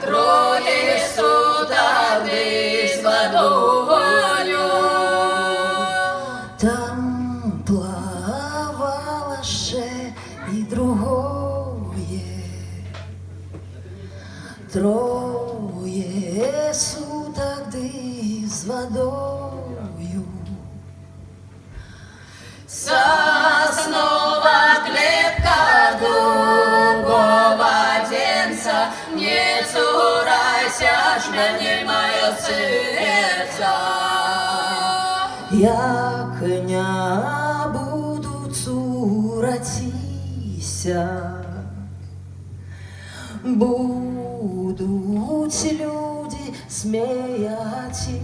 Троє суда волю. Там плавала ще другое, троє сутади з водою. Соснова клетка дубова денца, цурайся, жмени мое сердце. Як не буду цуратися, будуть люди сміятися.